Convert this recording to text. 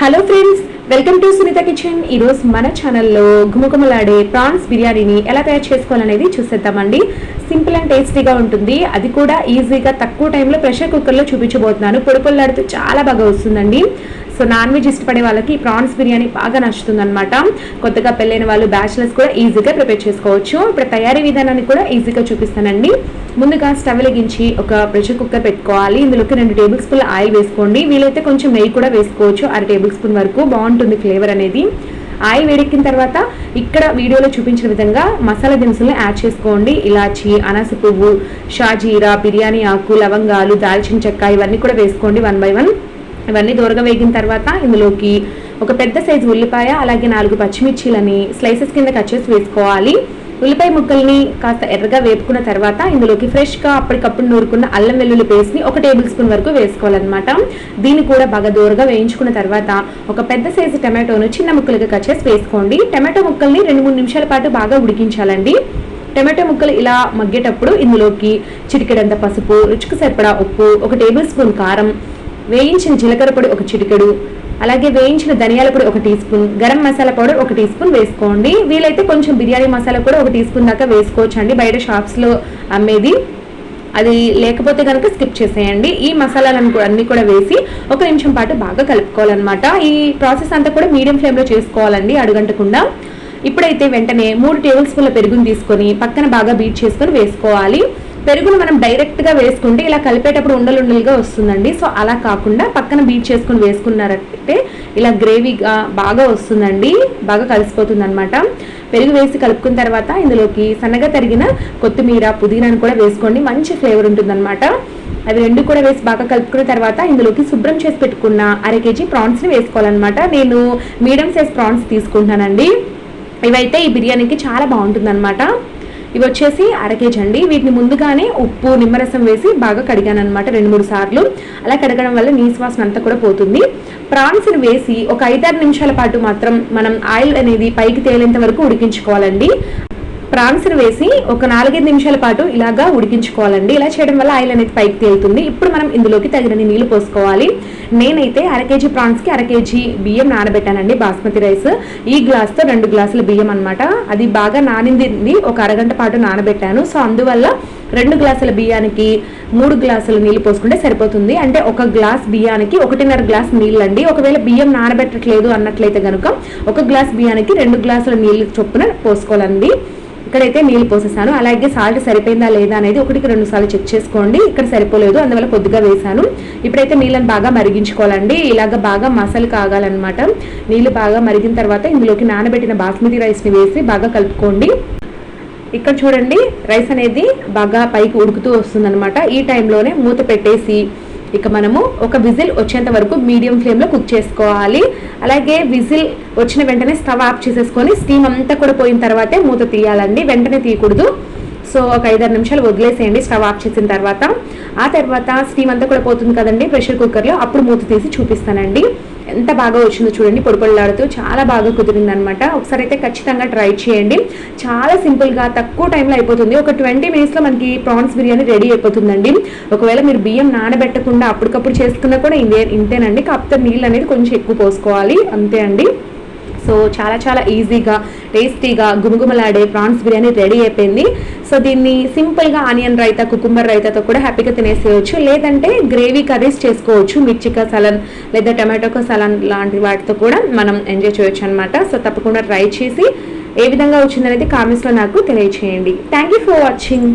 Hello friends welcome to Sunitha kitchen ఈరోజు మన ఛానల్లో ఘుమఘుమలాడే ప్రాన్స్ బిర్యానీని ఎలా తయారు చేసుకోవాలనేది చూసేద్దామండి. సింపుల్ అండ్ టేస్టీగా ఉంటుంది. అది కూడా ఈజీగా తక్కువ టైంలో ప్రెషర్ కుక్కర్లో చూపించబోతున్నాను. పొడి పొల్లాడుతూ చాలా బాగా వస్తుందండి. సో నాన్ వెజ్ ఇష్టపడే వాళ్ళకి ప్రాన్స్ బిర్యానీ బాగా నచ్చుతుంది అనమాట కొత్తగా పెళ్ళైన వాళ్ళు బ్యాచిలర్స్ కూడా ఈజీగా ప్రిపేర్ చేసుకోవచ్చు. ఇప్పుడు తయారీ విధానాన్ని కూడా ఈజీగా చూపిస్తానండి. ముందుగా స్టవ్ వెలిగించి ఒక ప్రెషర్ కుక్కర్ పెట్టుకోవాలి. ఇందులోకి రెండు టేబుల్ స్పూన్ ఆయిల్ వేసుకోండి. వీలైతే కొంచెం నెయ్యి కూడా వేసుకోవచ్చు. అర టేబుల్ స్పూన్ వరకు బాగుంటుంది ఫ్లేవర్ అనేది. ఆయిల్ వేడెక్కిన తర్వాత ఇక్కడ వీడియోలో చూపించిన విధంగా మసాలా దినుసులను యాడ్ చేసుకోండి. ఇలాచి అనాస పువ్వు షాజీరా బిర్యానీ ఆకు లవంగాలు దాల్చిన చెక్క ఇవన్నీ కూడా వేసుకోండి వన్ బై వన్. ఇవన్నీ దూరగా వేగిన తర్వాత ఇందులోకి ఒక పెద్ద సైజు ఉల్లిపాయ అలాగే నాలుగు పచ్చిమిర్చీలని స్లైసెస్ కింద కట్ చేసి వేసుకోవాలి. ఉల్లిపాయ ముక్కల్ని కాస్త ఎర్రగా వేపుకున్న తర్వాత ఇందులోకి ఫ్రెష్గా అప్పటికప్పుడు నూరుకున్న అల్లం వెల్లుల్లి పేస్ట్ని ఒక టేబుల్ స్పూన్ వరకు వేసుకోవాలన్నమాట. దీన్ని కూడా బాగా దూరగా వేయించుకున్న తర్వాత ఒక పెద్ద సైజు టమాటోను చిన్న ముక్కలుగా కట్ చేసి వేసుకోండి. టమాటో ముక్కల్ని రెండు మూడు నిమిషాల పాటు బాగా ఉడికించాలండి. టమాటో ముక్కలు ఇలా మగ్గేటప్పుడు ఇందులోకి చిటికెడంత పసుపు రుచికి సరిపడా ఉప్పు ఒక టేబుల్ స్పూన్ కారం వేయించిన జీలకర్ర పొడి ఒక చిటికెడు అలాగే వేయించిన ధనియాల పొడి ఒక teaspoon garam masala powder ఒక టీ స్పూన్ వేసుకోండి. వీలైతే కొంచెం బిర్యానీ మసాలా కూడా ఒక టీ స్పూన్ దాకా వేసుకోవచ్చు అండి బయట షాప్స్లో అమ్మేది. అది లేకపోతే కనుక స్కిప్ చేసేయండి. ఈ మసాలాలను కూడా అన్నీ కూడా వేసి ఒక నిమిషం పాటు బాగా కలుపుకోవాలన్నమాట. ఈ ప్రాసెస్ అంతా కూడా మీడియం ఫ్లేమ్లో చేసుకోవాలండి అడుగంటకుండా. ఇప్పుడైతే వెంటనే మూడు టేబుల్ స్పూన్ల పెరుగుని తీసుకొని పక్కన బాగా బీట్ చేసుకొని వేసుకోవాలి. పెరుగును మనం డైరెక్ట్గా వేసుకుంటే ఇలా కలిపేటప్పుడు ఉండలు ఉండలుగా వస్తుందండి. సో అలా కాకుండా పక్కన బీట్ చేసుకుని వేసుకున్నారంటే ఇలా గ్రేవీగా బాగా వస్తుందండి. బాగా కలిసిపోతుంది అనమాట పెరుగు వేసి కలుపుకున్న తర్వాత ఇందులోకి సన్నగా తరిగిన కొత్తిమీర పుదీనాను కూడా వేసుకోండి. మంచి ఫ్లేవర్ ఉంటుందన్నమాట. అవి రెండు కూడా వేసి బాగా కలుపుకున్న తర్వాత ఇందులోకి శుభ్రం చేసి పెట్టుకున్న అర కేజీ ప్రాన్స్ని వేసుకోవాలన్నమాట. నేను మీడియం సైజ్ ప్రాన్స్ తీసుకుంటానండి ఇవైతే ఈ బిర్యానీకి చాలా బాగుంటుందన్నమాట. ఇవి వచ్చేసి అర కేజీ అండి వీటిని ముందుగానే ఉప్పు నిమ్మరసం వేసి బాగా కడిగాను అనమాట రెండు మూడు సార్లు. అలా కడగడం వల్ల నీసు వాసన అంతా కూడా పోతుంది. ప్రాన్స్ని వేసి ఒక ఐదారు నిమిషాల పాటు మాత్రం మనం ఆయిల్ అనేది పైకి తేలేంత వరకు ఉడికించుకోవాలండి. ప్రాన్స్ని వేసి ఒక నాలుగైదు నిమిషాల పాటు ఇలాగా ఉడికించుకోవాలండి. ఇలా చేయడం వల్ల ఆయిల్ అనేది పైకి తేలుతుంది ఇప్పుడు మనం ఇందులోకి తగినన్ని నీళ్ళు పోసుకోవాలి. నేనైతే అర కేజీ ప్రాన్స్కి అర కేజీ బియ్యం నానబెట్టానండి బాస్మతి రైస్. ఈ గ్లాస్తో రెండు గ్లాసుల బియ్యం అనమాట అది బాగా నానింది ఒక అరగంట పాటు నానబెట్టాను. సో అందువల్ల రెండు గ్లాసుల బియ్యానికి మూడు గ్లాసుల నీళ్ళు పోసుకుంటే సరిపోతుంది. అంటే ఒక గ్లాస్ బియ్యానికి ఒకటిన్నర గ్లాస్ నీళ్ళు అండి ఒకవేళ బియ్యం నానబెట్టట్లేదు అన్నట్లయితే కనుక ఒక గ్లాస్ బియ్యానికి రెండు గ్లాసుల నీళ్ళు చొప్పున పోసుకోవాలండి. ఇక్కడైతే నీళ్ళు పోసేసాను. అలాగే సాల్ట్ సరిపోయిందా లేదా అనేది ఒకటికి రెండు సార్లు చెక్ చేసుకోండి. ఇక్కడ సరిపోలేదు. అందువల్ల కొద్దిగా వేసాను ఇప్పుడైతే నీళ్ళని బాగా మరిగించుకోవాలండి. ఇలాగ బాగా మసాలు కాగాలన్నమాట. నీళ్ళు బాగా మరిగిన తర్వాత ఇందులోకి నానబెట్టిన బాస్మతి రైస్ని వేసి బాగా కలుపుకోండి. ఇక్కడ చూడండి రైస్ అనేది బాగా పైకి ఉడుకుతూ వస్తుందన్నమాట. ఈ టైంలోనే మూత పెట్టేసి ఇక మనము ఒక విజిల్ వచ్చేంత వరకు మీడియం ఫ్లేమ్లో కుక్ చేసుకోవాలి. అలాగే విజిల్ వచ్చిన వెంటనే స్టవ్ ఆఫ్ చేసేసుకొని స్టీమ్ అంతా కూడా పోయిన తర్వాతే మూత తీయాలండి. వెంటనే తీయకూడదు. సో ఒక ఐదారు నిమిషాలు వదిలేసేయండి స్టవ్ ఆఫ్ చేసిన తర్వాత. ఆ తర్వాత స్టీమ్ అంతా కూడా పోతుంది కదండి ప్రెషర్ కుక్కర్లో. అప్పుడు మూత తీసి చూపిస్తానండి. ఎంత బాగా వచ్చిందో చూడండి. పొడిపొడిలాడుతూ చాలా బాగా కుదిరింది అనమాట ఒకసారి అయితే ఖచ్చితంగా ట్రై చేయండి. చాలా సింపుల్గా తక్కువ టైంలో అయిపోతుంది. ఒక ట్వంటీ మినిట్స్లో మనకి ప్రాన్స్ బిర్యానీ రెడీ అయిపోతుందండి. ఒకవేళ మీరు బియ్యం నానబెట్టకుండా అప్పటికప్పుడు చేసుకున్నా కూడా ఇంతే ఇంతేనండి. కాకపోతే నీళ్ళు అనేది కొంచెం ఎక్కువ పోసుకోవాలి. అంతే అండి. సో చాలా చాలా ఈజీగా టేస్టీగా గుమగుమలాడే ప్రాన్స్ బిర్యానీ రెడీ అయిపోయింది. సో దీన్ని సింపుల్గా ఆనియన్ రైతా కుకుంబర్ రైతాతో కూడా హ్యాపీగా తినేసేయచ్చు. లేదంటే గ్రేవీ కర్రీస్ చేసుకోవచ్చు. మిర్చికా సలన్ లేదా టమాటోకా సలన్ లాంటి వాటితో కూడా మనం ఎంజాయ్ చేయొచ్చు అనమాట సో తప్పకుండా ట్రై చేసి ఏ విధంగా వచ్చిందనేది కామెంట్స్లో నాకు తెలియచేయండి. Thank you for watching.